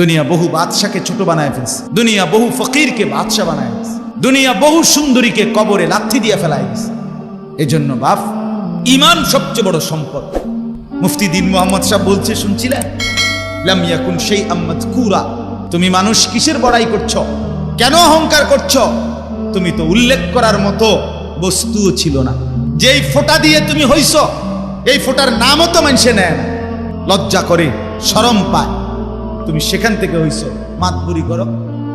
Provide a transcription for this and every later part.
দুনিয়া বহু বাদশাকে ছোট বানায় ফেলছে। দুনিয়া বহু ফকিরকে বাদশা বানায় ফেলছে। দুনিয়া বহু সুন্দরীকে কবরে লাথি দিয়ে ফেলায় দিছে এজন্য বাপ ইমান সবচেয়ে বড় সম্পদ। মুফতি দিন মোহাম্মদ সাহেব বলছে, শুনছিলেন? লাম ইয়াকুন সেই আম্মদ কুরা তুমি মানুষ কিসের বড়াই করছ? কেন অহংকার করছ? তুমি তো উল্লেখ করার মতো বস্তুও ছিল না। যেই ফোঁটা দিয়ে তুমি হইছ, এই ফোঁটার নামও তো মানুষে নেয় লজ্জা করে, শরম পায়। তুমি সেখান থেকে হইছ। মাতবুরি করো,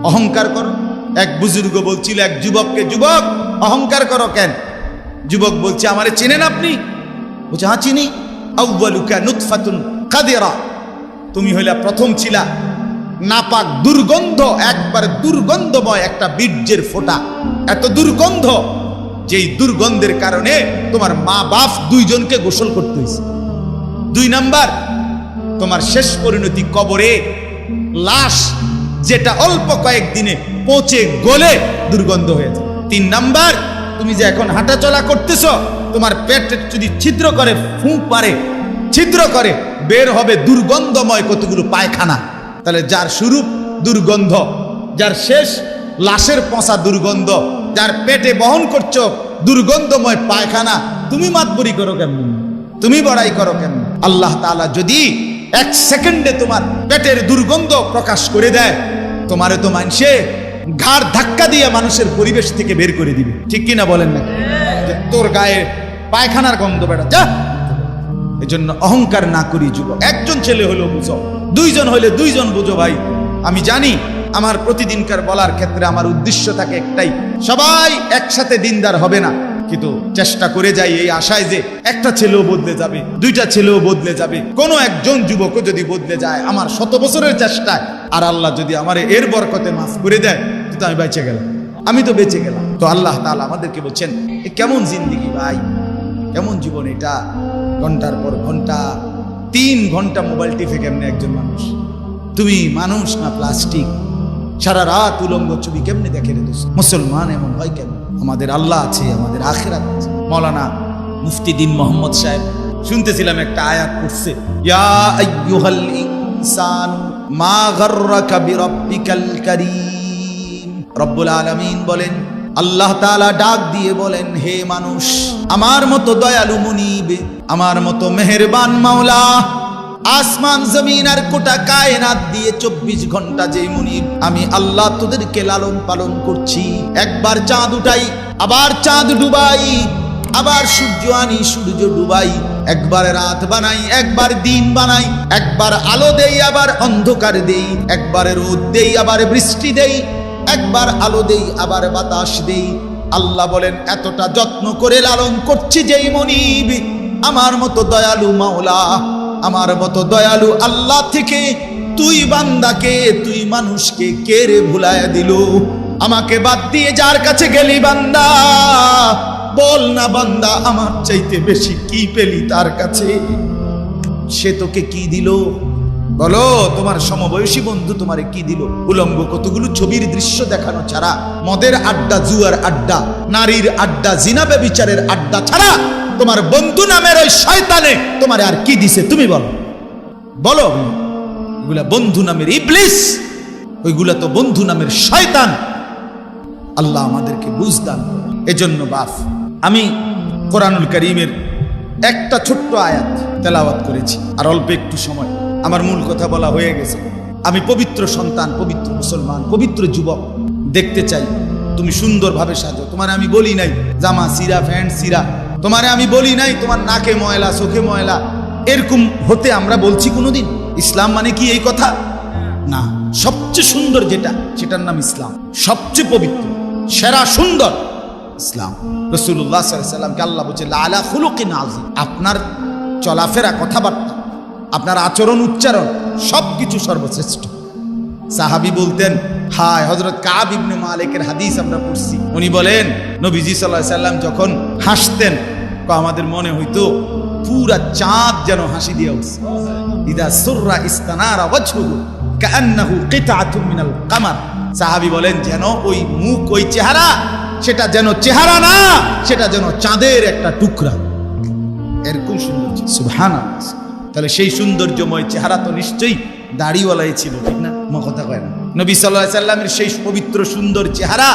অহংকার করো। এক বুজুর্গ বলছিল, এক যুবককে, যুবক, অহংকার করো কেন? যুবক বলছে, আমারে চেনেন আপনি? বলছে হ্যাঁ চিনি। আউ্বালুকা নুতফাতুন কাদেরা। তুমি হইলা প্রথম ছিলা। নাপাক দুর্গন্ধ, একবার দুর্গন্ধময় একটা বীর্যের ফোঁটা। এত দুর্গন্ধ, যেই দুর্গন্ধের কারণে তোমার মা বাপ দুইজনকে গোসল করতে হয়েছে দুই নাম্বার, তোমার শেষ পরিণতি কবরে লাশ যেটা অল্প কয়েকদিনে পচে গলে দুর্গন্ধ হয়েছে তিন নাম্বার, তুমি যে এখন হাঁটাচলা করতেছ, তোমার পেট যদি ছিদ্র করে ফুঁক পারে, ছিদ্র করে, বের হবে দুর্গন্ধময় কতগুলো পায়খানা। তাহলে যার শুরু দুর্গন্ধ, যার শেষ লাশের পচা দুর্গন্ধ, যার পেটে বহন করছ দুর্গন্ধময় পায়খানা, তুমি মাতবরি করো কেমন? তুমি বড়াই করো কেন আল্লাহ তাআলা যদি এক সেকেন্ডে তোমার পেটের দুর্গন্ধ প্রকাশ করে দেয়। তোমারে তো মানুষে ঘাড় ধাক্কা দিয়ে মানুষের পরিবেশ থেকে বের করে দিবে। ঠিক কিনা বলেন না? তোর গায়ে পায়খানার গন্ধ বেড়া, যা! এজন্য অহংকার না করি যুবক। একজন ছেলে হলো বুঝো। দুইজন হলে দুইজন বুঝো ভাই। আমি জানি আমার প্রতিদিনকার বলার ক্ষেত্রে আমার উদ্দেশ্য থাকে একটাই। সবাই একসাথে দিনদার হবে না। কিন্তু চেষ্টা করে যাই এই আশায় যে একটা ছেলেও বদলে যাবে, দুইটা ছেলেও বদলে যাবে। কোনো একজন যুবকও যদি বদলে যায় আমার শত বছরের চেষ্টায়, আর আল্লাহ যদি আমার এর বরকতে মাফ করে দেয়, তো আমি বেঁচে গেলাম। আমি তো বেঁচে গেলাম। তো আল্লাহ তাআলা আমাদেরকে বলছেন, এ কেমন জিন্দিগি ভাই? কেমন জীবন এটা? ঘণ্টার পর ঘণ্টা, তিন ঘণ্টা মোবাইল টিপে কেমনে একজন মানুষ? তুমি মানুষ না প্লাস্টিক? সারা রাত উলঙ্গ ছবি কেমনে দেখে রে? মুসলমান এমন হয় কেন? আমাদের আল্লাহ আছে, আমাদের আখেরাত আছে। মৌলানা মুফতি দিন মোহাম্মদ সাহেব, শুনতেছিলাম একটা আয়াত কারীম। রব্বুল আলামিন বলেন, আল্লাহ তাআলা ডাক দিয়ে বলেন, হে মানুষ, আমার মতো দয়ালু মুনিব, আমার মতো মেহেরবান মাওলা আসমান, জমিন আর কোটা কায়নাত দিয়ে চব্বিশ ঘণ্টা যে মুনিব আমি আল্লাহ তোদেরকে লালন পালন করছি। একবার চাঁদ উঠাই, আবার চাঁদ ডুবাই, আবার সূর্য আনি, সূর্য ডুবাই। একবার রাত বানাই, একবার দিন বানাই, একবার আলো দেই, আবার অন্ধকার দেই। একবার রোদ দেই, আবার বৃষ্টি দেই, একবার আলো দেই, আবার বাতাস দেই। আল্লাহ বলেন, এতটা যত্ন করে লালন করছি যেই মনিব, আমার মতো দয়ালু মাওলা। আমার মতো দয়ালু আল্লাহ থেকে তুই বান্দাকে, তুই মানুষকে কে রে ভুলায় দিল? আমাকে বাদ দিয়ে যার কাছে গেলি বান্দা, বল না বান্দা, আমার চাইতে বেশি কি পেলি তার কাছে? সে তোকে কি দিল? বলো, তোমার সমবয়সী বন্ধু তোমারে কি দিল? উলঙ্গ কতগুলো ছবির দৃশ্য দেখানো ছাড়া, মদের আড্ডা, জুয়ার আড্ডা, নারীর আড্ডা জিনাবে বিচারের আড্ডা ছাড়া তোমার বন্ধু নামের ওই শয়তানে। তোমার আর কি দিছে তুমি বলো। বলো। এগুলা বন্ধু নামের ইবলিস, ওইগুলা তো বন্ধু নামের শয়তান। আল্লাহ আমাদেরকে বুঝদান এজন্য বাফ আমি কোরআনুল করিমের একটা ছোট্ট আয়াত তেলাওয়াত করেছি। আর অল্প একটু সময়। আমার মূল কথা বলা হয়ে গেছে। আমি পবিত্র সন্তান, পবিত্র মুসলমান, পবিত্র যুবক। দেখতে চাই। তুমি সুন্দরভাবে সাজো। তোমার আমি বলি নাই, জামা, সিরা ফ্যান্ট সিরা। তোমারে আমি বলি নাই, তোমার নাকে ময়লা, চোখে ময়লা। এরকম হতে আমরা বলছি কোনোদিন। ইসলাম মানে কি এই কথা? না, সবচেয়ে সুন্দর যেটা, সেটার নাম ইসলাম। সবচেয়ে পবিত্র, সেরা, সুন্দর ইসলাম। রসুল্লাহ সাল্লামকে আল্লাহ বলছে, লালা খুলুকিন আজিম আপনার চলাফেরা, কথাবার্তা, আপনার আচরণ, উচ্চারণ সব কিছু সর্বশ্রেষ্ঠ। সাহাবি বলতেন, হায় হজরত কাব ইবনে মালিকের হাদিস আমরা পড়ছি। উনি বলেন, নবীজি সাল্লাহ সাল্লাম যখন হাসতেন আমাদের মনে হইতো পুরা চাঁদ যেন হাসি দিয়ে উঠছে। ইদা সুররা ইস্তানারা ওয়াজহুহু, কাআন্নাহু কিতআতুম মিনাল কামার। সাহাবী বলেন, যেন ওই মুখ, ওই চেহারা, সেটা যেন চেহারা না, সেটা যেন চাঁদের একটা টুকরা। এরকম সুন্দর সুবহানাল্লাহ। তাহলে সেই সৌন্দর্যময় চেহারা তো নিশ্চয়ই দাড়িওয়ালাই ছিল, ঠিক না? মা কথা কয় না। নবী সাল্লাহ সাল্লামের সেই পবিত্র সুন্দর চেহারা,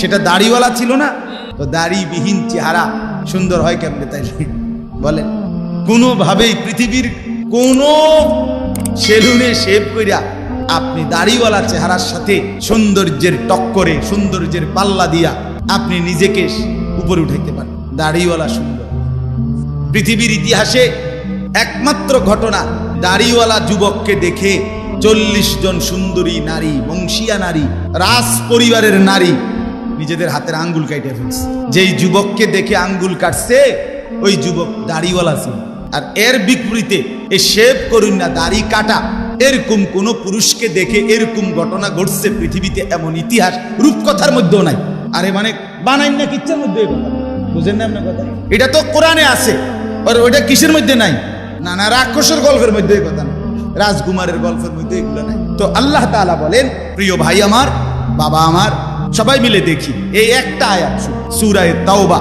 সেটা দাড়িওয়ালা ছিল না? তো দাড়িবিহীন চেহারা সুন্দর হয় কেমনে তাই বলেন, কোনোভাবেই পৃথিবীর কোনো সেলুনে শেভ করিয়া আপনি দাড়িওয়ালা চেহারার সাথে সৌন্দর্যের টক্করে, সৌন্দর্যের পাল্লা দিয়া আপনি নিজেকে উপরে উঠাইতে পারেন। দাড়িওয়ালা সুন্দর। পৃথিবীর ইতিহাসে একমাত্র ঘটনা দাড়িওয়ালা যুবককে দেখে চল্লিশ জন সুন্দরী নারী, বংশিয়া নারী, রাজ পরিবারের নারী নিজেদের হাতের আঙ্গুল কাটে ফেলছে। যেই যুবককে দেখে আঙ্গুল কাটছে, ওই যুবক দাড়িওয়ালা ছিল। আর এর বিপরীতে এ শেভ করুন না, দাড়ি কাটা। এরকম কোন পুরুষকে দেখে এরকম ঘটনা ঘটছে পৃথিবীতে এমন ইতিহাস রূপকথার মধ্যেও নাই। আরে মানে বানাই না কিচ্ছার মধ্যে বুঝেন না আপনার কথা? এটা তো কোরআনে আছে। আর ওইটা কিসের মধ্যে নাই? না না, রাক্ষসের গল্পের মধ্যে এই কথা না। রাজকুমারের গল্পের মধ্যে এগুলো নাই। তো আল্লাহ তাআলা বলেন, প্রিয় ভাই আমার, বাবা আমার, সবাই মিলে দেখি, এই একটা আয়াত সুরায় তাওবা।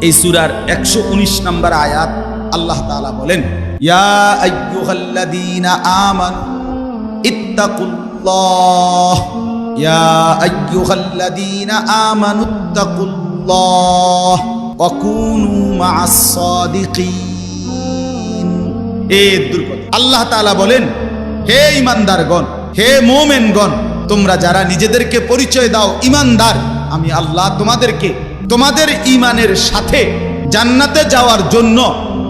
এই সুরার একশো উনিশ নম্বর আয়াত আল্লাহ তাআলা বলেন, ইয়া এ আল্লাহ বলেন, হে ইমানদারগণ হে মোমেনগণ, তোমরা যারা নিজেদেরকে পরিচয় দাও ইমানদার আমি আল্লাহ তোমাদেরকে তোমাদের ইমানের সাথে জান্নাতে যাওয়ার জন্য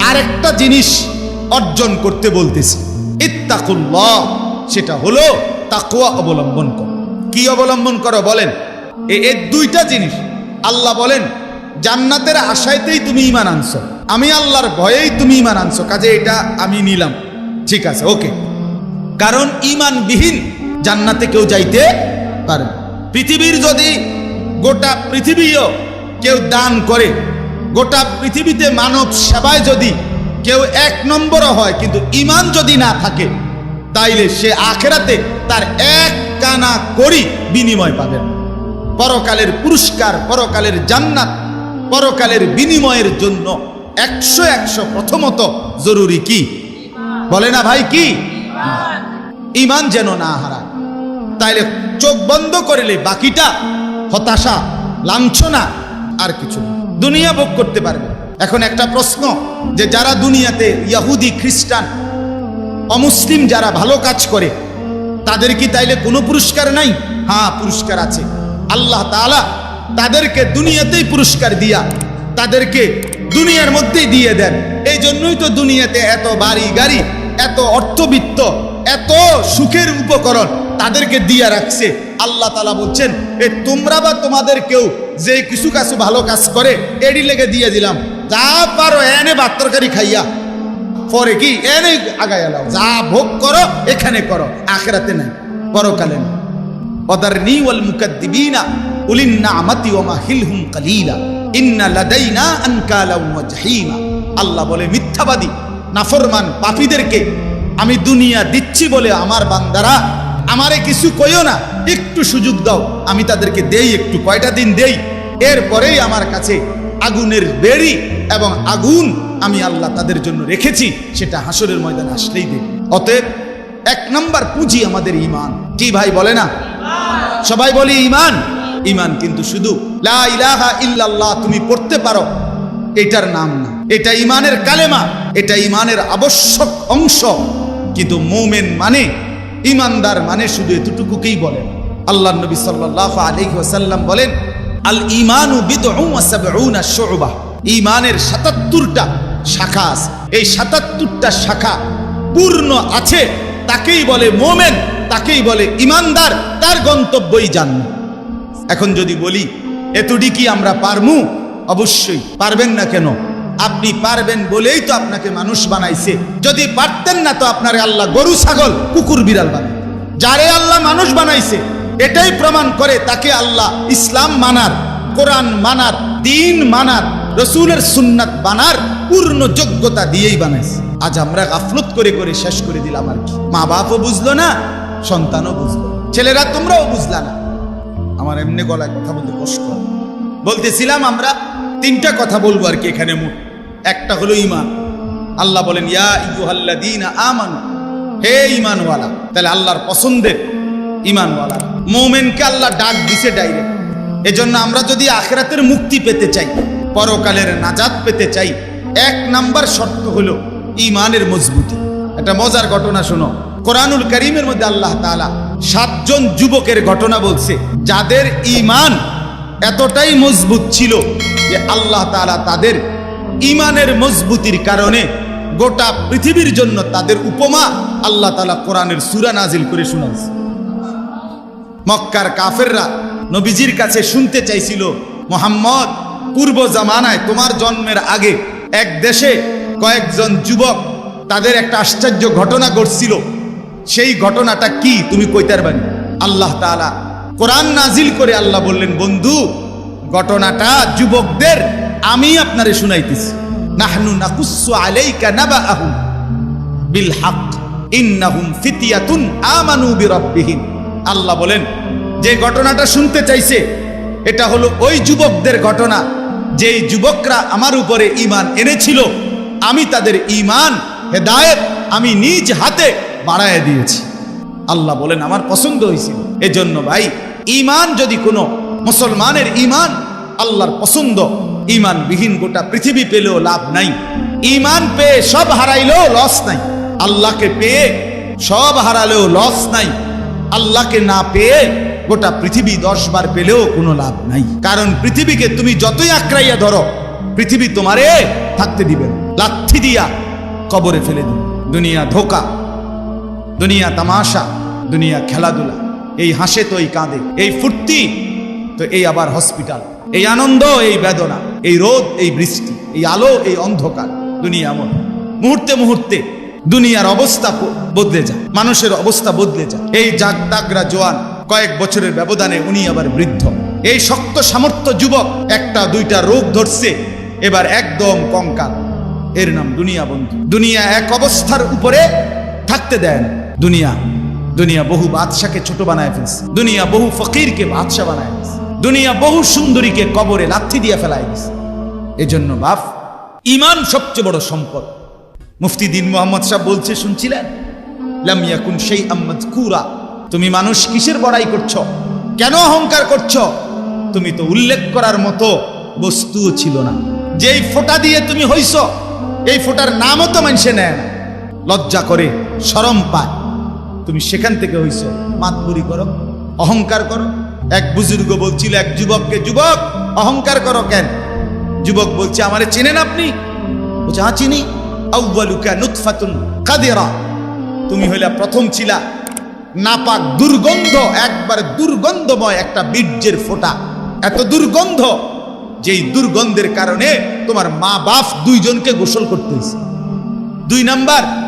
আরেকটা জিনিস অর্জন করতে বলতেছি। ইত্তাকুল্লাহ, সেটা হলো তাকুয়া অবলম্বন করো। কি অবলম্বন করো বলেন? এ- দুইটা জিনিস। আল্লাহ বলেন, জান্নাতের আশাইতেই তুমি ইমান আনছো। আমি আল্লাহর ভয়েই তুমি ইমান আনছো, কাজে এটা আমি নিলাম। ঠিক আছে, ওকে। কারণ ইমানবিহীন জান্নাতে কেউ যাইতে পারে পৃথিবীর যদি গোটা পৃথিবীও কেউ দান করে, গোটা পৃথিবীতে মানব সেবায় যদি কেউ এক নম্বরও হয়, কিন্তু ইমান যদি না থাকে, তাইলে সে আখেরাতে তার এক কানা করি বিনিময় পাবেন পরকালের পুরস্কার, পরকালের জান্নাত, পরকালের বিনিময়ের জন্য একশো একশো প্রথমত জরুরি কি? বলে না ভাই কি? ইমান যেন না হারায়। তাইলে চোখ বন্ধ করলে বাকিটা হতাশা, লাঞ্ছনা আর কিছু দুনিয়া ভোগ করতে পারবে। এখন একটা প্রশ্ন, যে যারা দুনিয়াতে ইয়াহুদি, খ্রিস্টান, অমুসলিম যারা ভালো কাজ করে, তাদের কি তাইলে কোনো পুরস্কার নাই? হ্যাঁ পুরস্কার আছে। আল্লাহ তাআলা তাদেরকে দুনিয়াতেই পুরস্কার দিয়া তাদেরকে দুনিয়ার মধ্যেই দিয়ে দেন। এই জন্যই তো দুনিয়াতে এত বাড়ি গাড়ি এত অর্থবিত্ত, এত সুখের উপকরণ তাদেরকে দিয়া রাখছে। আল্লাহ তালা বলছেন, এ তোমরা বা তোমাদের কেউ যে কিছু কাছু ভালো কাজ করে এডি লেগে দিয়ে দিলাম। যা পারো এনে ভাত তরকারি খাইয়া। পরে কি? এনে আগায় এলাও যা ভোগ করো, এখানে করো। আখেরাতে নাই। পরকালে নাই। ওদারনি ওয়াল মুকাদ্দিবিনা, উলিন নামাতি ওয়া মাহিলহুম কালিলা। আল্লাহ বলে, মিথ্যাবাদী, নাফরমান পাপীদেরকে আমি দুনিয়া দিচ্ছি বলে আমার বান্দারা আমারে কিছু কইও না। একটু সুযোগ দাও, আমি তাদেরকে দেই, একটু কয়টা দিন দেই। এরপরেই আমার কাছে আগুনের বেড়ি এবং আগুন আমি আল্লাহ তাদের জন্য রেখেছি। সেটা হাসরের ময়দানে আসলেই দেব। অতএব এক নম্বর পুঁজি আমাদের ইমান কি ভাই বলে না? সবাই বলি ইমান ইমান কিন্তু শুধু ইল্লাল্লাহ তুমি পড়তে পারো, এটার নাম না। এটা ইমানের কালেমা, এটা ইমানের আবশ্যক অংশ। কিন্তু মোমেন মানে ইমানদার মানে শুধু এতটুকুকেই বলেন আল্লাহ নবী সাল্লাল্লাহু আলাইহি ওয়াসাল্লাম বলেন, আল ইমানু শুবা। ইমানের 77টা শাখা আছে। এই 77টা শাখা পূর্ণ আছে, তাকেই বলে মোমেন, তাকেই বলে ইমানদার, তার গন্তব্যই জান্নাত। এখন যদি বলি, এতটি কি আমরা পারমু? অবশ্যই। পারবেন না কেন? আপনি পারবেন বলেই তো আপনাকে মানুষ বানাইছে। যদি পারতেন না তো আপনার আল্লাহ গরু, ছাগল, কুকুর, বিড়াল বানাই যারে আল্লাহ মানুষ বানাইছে, এটাই প্রমাণ করে তাকে আল্লাহ ইসলাম মানার, কোরআন মানার, দিন মানার, রসুলের সুন্নাত বানার পূর্ণ যোগ্যতা দিয়েই বানাইছে। আজ আমরা গাফলত করে করে শেষ করে দিলাম আর কি। মা বাপও বুঝলো না, সন্তানও বুঝলো। ছেলেরা তোমরাও বুঝলা না। আমার এমনি গলায় কথা বলতে কষ্ট বলতেছিলাম আমরা, তিনটা কথা বলব আর কি এখানে মোট। একটা হলো ইমান আল্লাহ বলেন, ইয়া ইয়ুহাল্লাযীনা আমানু। হে ইমানওয়ালা তাহলে আল্লাহর পছন্দের ইমানওয়ালা মোমেনকে আল্লাহ ডাক দিছে ডাইরেক্ট। এজন্য আমরা যদি আখেরাতের মুক্তি পেতে চাই, পরকালের নাজাত পেতে চাই, এক নাম্বার শর্ত হলো ইমানের মজবুতি। একটা মজার ঘটনা শোনো। কোরআনুল করিমের মধ্যে আল্লাহ তাআলা সাতজন যুবকের ঘটনা বলছে। যাদের ইমান এতটাই মজবুত ছিল যে আল্লাহ তাআলা তাদের ইমানের মজবুতির কারণে গোটা পৃথিবীর জন্য তাদের উপমা আল্লাহ তাআলা কোরআনের সূরা নাজিল করে শোনাচ্ছে মক্কার কাফেররা নবীজির কাছে শুনতে চাইছিল, মোহাম্মদ, পূর্ব জামানায় তোমার জন্মের আগে এক দেশে কয়েকজন যুবক তাদের একটা আশ্চর্য ঘটনা ঘটছিল। সেই ঘটনাটা কি তুমি কইতার বানি আল্লাহ তাআলা কোরআন নাজিল করে আল্লাহ বললেন, বন্ধু, ঘটনাটা যুবকদের আমি আপনারে শুনাইতেছি। নাহনু নাকুসু আলাইকা নাবাআহুম বিল হক ইন্নাহুম ফিতিয়াতুন আমানু বিরাব্বিহিম। আল্লাহ বলেন, যে ঘটনাটা শুনতে চাইছে, এটা হলো ওই যুবকদের ঘটনা। যেই যুবকরা আমার উপরে ঈমান এনেছিল, আমি তাদের ঈমান, হেদায়েত আমি নিজ হাতে বাড়ায় দিয়েছি। আল্লাহ বলেন, আমার পছন্দ হয়েছিল এজন্য ভাই, ঈমান যদি কোনো মুসলমানের ঈমান, আল্লাহর পছন্দ, ঈমানবিহীন গোটা পৃথিবী পেলেও লাভ নাই। ঈমান পেয়ে সব হারাইলেও লস নাই। আল্লাহকে পেয়ে সব হারালেও লস নাই। আল্লাহকে না পেয়ে গোটা পৃথিবী দশ বার পেলেও কোনো লাভ নাই। কারণ পৃথিবীকে তুমি যতই আঁকড়াইয়া ধরো, পৃথিবী তোমারে থাকতে দিবে না। লাথি দিয়া কবরে ফেলে দিবে। দুনিয়া ধোকা। দুনিয়া তামাশা, দুনিয়া খেলাধুলা। এই হাসে তো এই কাঁদে, এই ফুর্তি তো এই আবার হসপিটাল। এই আনন্দ, এই বেদনা, এই রোদ, এই বৃষ্টি, এই আলো, এই অন্ধকার। দুনিয়া এমন। মুহূর্তে মুহূর্তে দুনিয়ার অবস্থা বদলে যায়, মানুষের অবস্থা বদলে যায়। এই জাগদাগরা জোয়ান কয়েক বছরের ব্যবধানে উনি আবার বৃদ্ধ। এই শক্ত সামর্থ্য যুবক একটা দুইটা রোগ ধরছে, এবার একদম কঙ্কাল। এর নাম দুনিয়া বন্ধু। দুনিয়া এক অবস্থার উপরে থাকতে দেয় না। দুনিয়া। দুনিয়া বহু বাদশাকে ছোট বানায় ফেলছে। দুনিয়া বহু ফকিরকে বাদশাহ বানায় ফেলছে। দুনিয়া বহু সুন্দরীকে কবরে লাথি দিয়ে ফেলায় দিছে। এজন্য বাপ ইমান সবচেয়ে বড় সম্পদ। মুফতি দিন মোহাম্মদ সাহেব বলছে, শুনছিলেন? লাম ইয়াকুন সেই আহমদ কুরা তুমি মানুষ কিসের বড়াই করছ? কেন অহংকার করছ? তুমি তো উল্লেখ করার মতো বস্তুও ছিল না। যেই ফোঁটা দিয়ে তুমি হইছ, এই ফোঁটার নামও তো মানুষে নেয় না। লজ্জা করে, শরম পায়। তুমি সেখান থেকে হইছ। মাতবুরি করো, অহংকার করো। এক বুজুর্গ বলছিল, এক যুবককে, যুবক, অহংকার করো কেন? যুবক বলছে, আমারে চেনেন আপনি? বলছে হ্যাঁ চিনি। তুমি হইলা প্রথম ছিলা। নাপাক দুর্গন্ধ, একবার দুর্গন্ধময় একটা বীর্যের ফোঁটা। এত দুর্গন্ধ, যেই দুর্গন্ধের কারণে তোমার মা বাপ দুইজনকে গোসল করতে হয়েছে দুই নাম্বার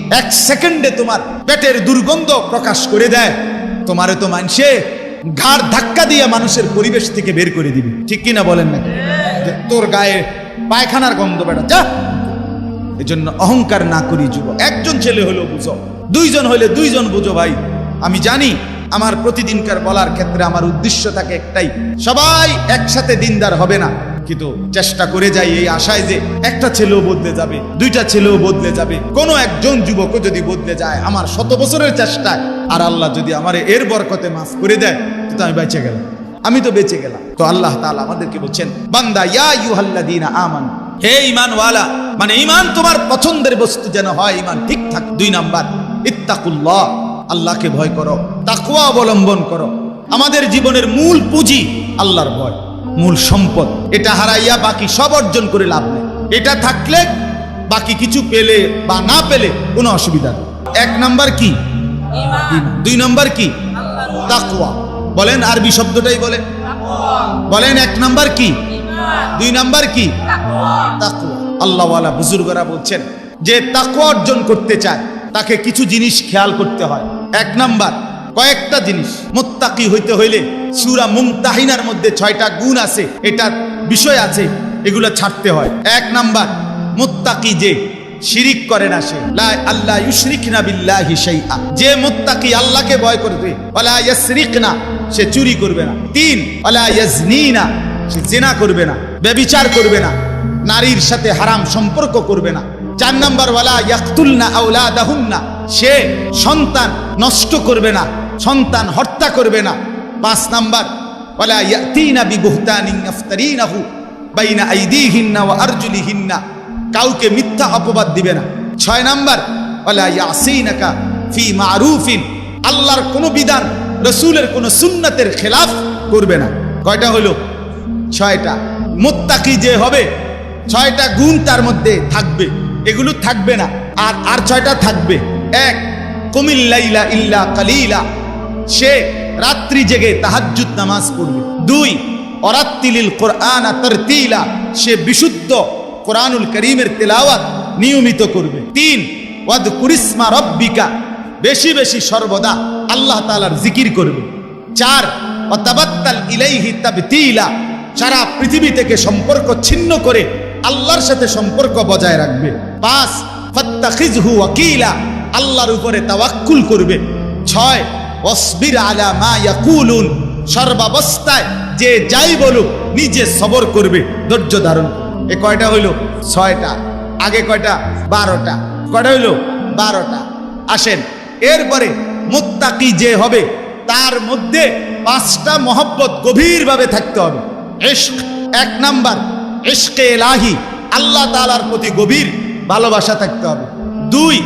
এক সেকেন্ডে তোমার পেটের দুর্গন্ধ প্রকাশ করে দেয়। তোমারে তো মানসে ঘাড় ধাক্কা দিয়ে মানুষের পরিবেশ থেকে বের করে দিবে। ঠিক কিনা বলেন না? তোর গায়ে পায়খানার গন্ধ বেড়া যা! এজন্য অহংকার না করি যুব একজন ছেলে হলো বুঝো। দুইজন হলে দুইজন বুঝো ভাই। আমি জানি আমার প্রতিদিনকার বলার ক্ষেত্রে আমার উদ্দেশ্য থাকে একটাই। সবাই একসাথে দিনদার হবে না। কিন্তু চেষ্টা করে যাই এই আশায় যে একটা ছেলেও বদলে যাবে, দুইটা ছেলেও বদলে যাবে। কোনো একজন যুবকও যদি বদলে যায়, আমার শত বছরের চেষ্টায়, আর আল্লাহ যদি আমার এর বরকতে মাফ করে দেয়, তো আমি বেঁচে গেলাম। আমি তো বেঁচে গেলাম। তো আল্লাহ তাআলা আমাদেরকে বলছেন, বান্দা, ইয়া ইউহাল্লাযীনা আমানু, হে ইমানওয়ালা মানে ইমান তোমার পছন্দের বস্তু যেন হয় ইমান ঠিকঠাক দুই নাম্বার, ইত্তাকুল্লাহ, আল্লাহকে ভয় করো তাকুয়া অবলম্বন করো। আমাদের জীবনের মূল পুঁজি আল্লাহর ভয়। মূল সম্পদ। এটা হারাইয়া বাকি সব অর্জন করে লাভ নেই। এটা থাকলে বাকি কিছু পেলে বা না পেলে কোনো অসুবিধা নেই। এক নাম্বার কি? দুই নাম্বার কি? তাকুয়া বলেন আরবি শব্দটাই বলেন বলেন এক নাম্বার কি? দুই নাম্বার কি? তাকুয়া আল্লাহওয়ালা বুজুর্গরা বলছেন যে তাকুয়া অর্জন করতে চায় তাকে কিছু জিনিস খেয়াল করতে হয়। এক নাম্বার কয়েকটা জিনিস। মোত্তাকি হইতে হইলে সুরা মুমতাহিনার মধ্যে ছয়টা গুণ আছে, এটার বিষয় আছে, এগুলো ছাড়তে হয়। এক নাম্বার, মোত্তাকি যে শিরিক করে না সে। আল্লাহ ইউশরিক না বিল্লাহি শাইআ। যে মুত্তাকি আল্লাহকে ভয় করবে, ওয়ালা ইয়াসরিক না সে চুরি করবে না। তিন, ওয়ালা ইয়াজনিনা, সে জেনা করবে না ব্যভিচার করবে না, নারীর সাথে হারাম সম্পর্ক করবে না। চার নাম্বার, ওয়ালা ইয়াকতুলনা আওলাদাহুন্না, সে সন্তান নষ্ট করবে না সন্তান হত্যা করবে না। পাঁচ নাম্বার, ওয়ালা ইয়াতিনা বিবুহতানিন ইফতারিনাহু বাইনা আইদিহিন্না ওয়া আরজুলিহিন্না। কাউকে মিথ্যা অপবাদ দিবে না। ছয় নাম্বার, ওয়ালা আল্লাহর কোনো বিধান, রসুলের কোনো সুন্নাতের খেলাফ করবে না। কয়টা হলো? ছয়টা। মুত্তাকি যে হবে, ছয়টা গুণ তার মধ্যে থাকবে। এগুলো থাকবে না। আর আর ছয়টা থাকবে। এক, কুমিল্লাইলা ইল্লা কালিলা। সে রাত্রি জেগে তাহাজ্জুদ নামাজ পড়বে। দুই, অরাত্তিলিল কোরআন তারতিলা, সে বিশুদ্ধ কোরআনুল করিমের তেলাওয়াত নিয়মিত করবে। তিন ওয়াদ কুরিসমা রব্বিকা, বেশি বেশি সর্বদা আল্লাহ তালার জিকির করবে। চার অতাবাত্তাল ইলাইহি তাবতিলা, সারা পৃথিবী থেকে সম্পর্ক ছিন্ন করে আল্লাহর সাথে সম্পর্ক বজায় রাখবে। পাঁচ ফাত্তাখিজহু ওয়াকিলা, আল্লাহর উপরে তাওয়াক্কুল করবে। ছয় অসবির আলা মা ইয়াকুলুন। সর্বাবস্থায় যে যাই বলুক, নিজে সবর করবে। ধৈর্য ধারণ। এ কয়টা হইল? ছয়টা। আগে কয়টা? বারোটা। কয়টা হইল? বারোটা। আসেন, এরপরে মুত্তাকি যে হবে, তার মধ্যে পাঁচটা মহব্বত গভীরভাবে থাকতে হবে। ইশক, এক নাম্বার, ইশকে এলাহি। আল্লাহ তাআলার প্রতি গভীর ভালোবাসা থাকতে হবে। দুই,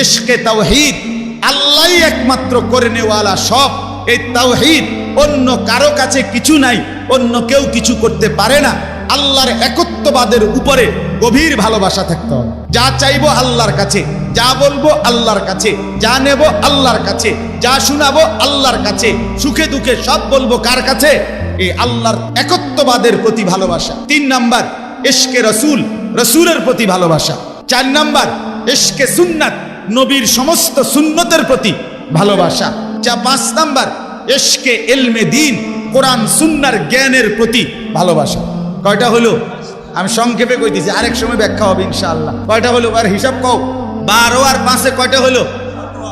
ইশকে তাওহীদ। আল্লাহই একমাত্র করে নেওয়ালা সব। এই তাওহীদ অন্য কারও কাছে কিছু নাই, অন্য কেউ কিছু করতে পারে না। আল্লাহর একত্ববাদের উপরে গভীর ভালোবাসা থাকতে হবে। যা চাইব আল্লাহর কাছে, যা বলব আল্লাহর কাছে, যা নেব আল্লাহর কাছে, যা শুনাবো আল্লাহর কাছে, সুখে দুঃখে সব বলব কার কাছে? এই আল্লাহর একত্ববাদের প্রতি ভালোবাসা। তিন নাম্বার, এশকে রসুল, রসুলের প্রতি ভালোবাসা। চার নাম্বার, এশকে সুন্নাত। নবীর সমস্ত সুন্নতের প্রতি ভালোবাসা। যা পাঁচ নাম্বার, এশকে এলমে দিন, কোরআন সুন্নার জ্ঞানের প্রতি ভালোবাসা। কয়টা হলো? আমি সংক্ষেপে কইতেছি, আরেক সময় ব্যাখ্যা হবে ইনশাআল্লাহ। কয়টা হলো? আর হিসাব কও। বারো আর পাঁচে কয়টা হলো?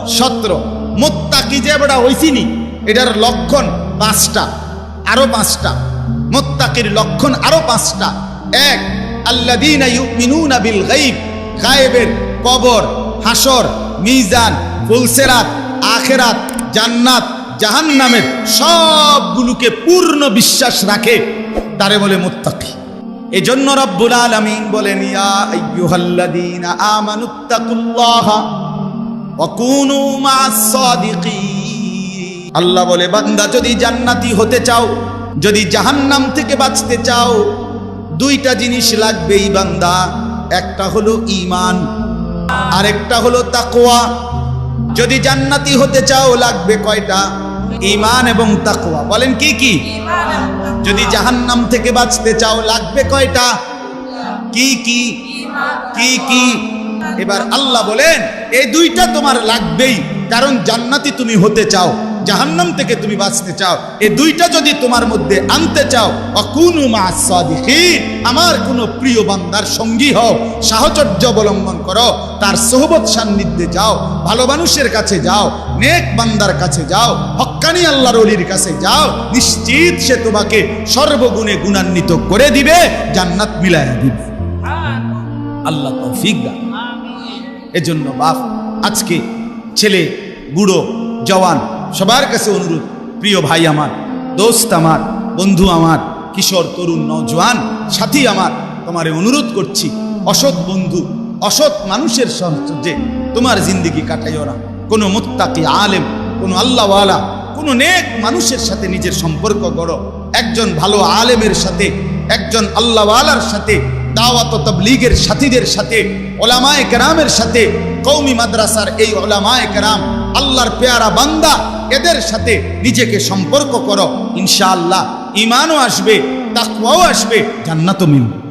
সতেরো। মোত্তাকি যে বেটা হইছিনি, এটার লক্ষণ পাঁচটা, আরও পাঁচটা। মোত্তাকির লক্ষণ আরও পাঁচটা। এক, আল্লাযীনা ইউমিনুনা বিল গায়ব, গায়েবের কবর। হাসর মিজান, ফুলসেরাত, আখেরাত, জান্নাত, জাহান্নামের সবগুলোকে পূর্ণ বিশ্বাস রাখে তারে বলে মুত্তাকি। এজন্য রব্বুল আলামিন বলেন আল্লাহ বলে, বান্দা, যদি জান্নাতি হতে চাও, যদি জাহান্নাম থেকে বাঁচতে চাও, দুইটা জিনিস লাগবেই বান্দা। একটা হলো ঈমান আরেকটা হলো তাকোয়া যদি জান্নাতি হতে চাও, লাগবে কয়টা? ইমান এবং তাকোয়া বলেন কি কি? যদি জাহান্নাম থেকে বাঁচতে চাও, লাগবে কয়টা? কি কি? কি কি? এবার আল্লাহ বলেন, এই দুইটা তোমার লাগবেই। কারণ জান্নাতি তুমি হতে চাও। জাহান্নাম থেকে তুমি বাঁচতে চাও। এই দুইটা যদি তোমার মধ্যে আনতে চাও অকুনু মা'আস আমার কোনো প্রিয় বান্দার সঙ্গী হও সাহচর্য অবলম্বন করো তার সোহবত সান্নিধ্যে যাও ভালো মানুষের কাছে যাও নেক বান্দার কাছে যাও হক্কানি আল্লাহর অলির কাছে যাও নিশ্চিত সে তোমাকে সর্বগুণে গুণান্বিত করে দিবে জান্নাত মিলাইয়া দিবে। আল্লাহ তৌফিক দান। এজন্য বাপ আজকে ছেলে বুড়ো জওয়ান সবার কাছে অনুরোধ, প্রিয় ভাই আমার, দোস্ত আমার, বন্ধু আমার, কিশোর, তরুণ নজওয়ান সাথী আমার, তোমারে অনুরোধ করছি, অসৎ বন্ধু, অসৎ মানুষের সাহায্যে তোমার জিন্দিগি কাটাইও না কোনো মুত্তাকি আলেম, কোনো আল্লাহওয়ালা, কোনো নেক মানুষের সাথে নিজের সম্পর্ক গড়ো। একজন ভালো আলেমের সাথে, একজন আল্লাহওয়ালার সাথে, দাওয়াত তাবলীগের সাথীদের সাথে, ওলামায়ে কেরামের সাথে কৌমি মাদ্রাসার এই ওলামায়ে কেরাম, আল্লাহর পেয়ারা বান্দা এদের সাথে নিজেকে সম্পর্ক করো। ইনশাআল্লাহ ইমানও আসবে তাকুয়াও আসবে জান্নাতও মিলবে।